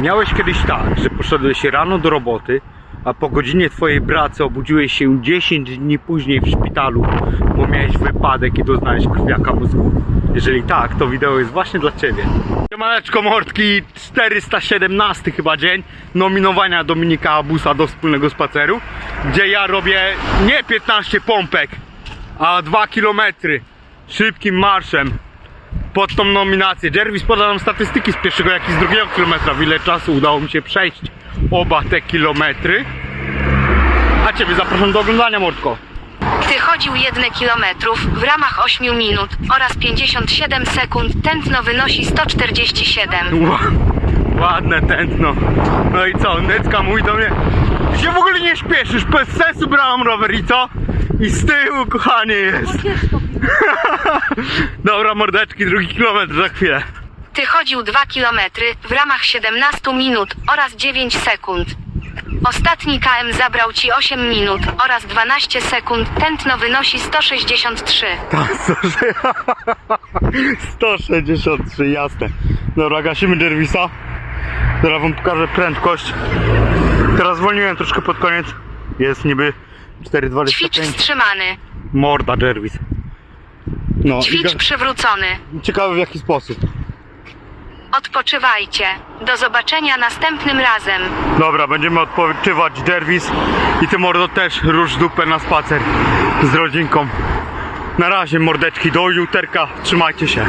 Miałeś kiedyś tak, że poszedłeś rano do roboty, a po godzinie twojej pracy obudziłeś się 10 dni później w szpitalu, bo miałeś wypadek i doznałeś krwiaka mózgu? Jeżeli tak, to wideo jest właśnie dla ciebie. Siemaneczko mordki, 417 chyba dzień nominowania Dominika Abusa do wspólnego spaceru, gdzie ja robię nie 15 pompek, a 2 km szybkim marszem pod tą nominację. Jervis poda nam statystyki z pierwszego jak i z drugiego kilometra, w ile czasu udało mi się przejść oba te kilometry. A Ciebie zapraszam do oglądania, Mordko. Gdy chodził 1 kilometrów w ramach 8 minut oraz 57 sekund, tętno wynosi 147. Ła, ładne tętno. No i co, Necka mówi do mnie, ty się w ogóle nie śpieszysz, bez sensu brałam rower i co? I z tyłu, kochanie, jest. Dobra, mordeczki, drugi kilometr za chwilę. Ty chodził 2 kilometry w ramach 17 minut oraz 9 sekund. Ostatni KM zabrał ci 8 minut oraz 12 sekund, tętno wynosi 163. Tak, 163, jasne. Dobra, gasimy Jervisa. Teraz wam pokażę prędkość. Teraz zwolniłem troszkę pod koniec. Jest niby Ćwicz 4,25. wstrzymany. Morda Jervis. No, Ćwicz ga- przywrócony. ciekawe w jaki sposób. Odpoczywajcie. Do zobaczenia następnym razem. Dobra, będziemy odpoczywać Jervis i ty mordo też rusz dupę na spacer z rodzinką. Na razie mordeczki, do juterka, trzymajcie się.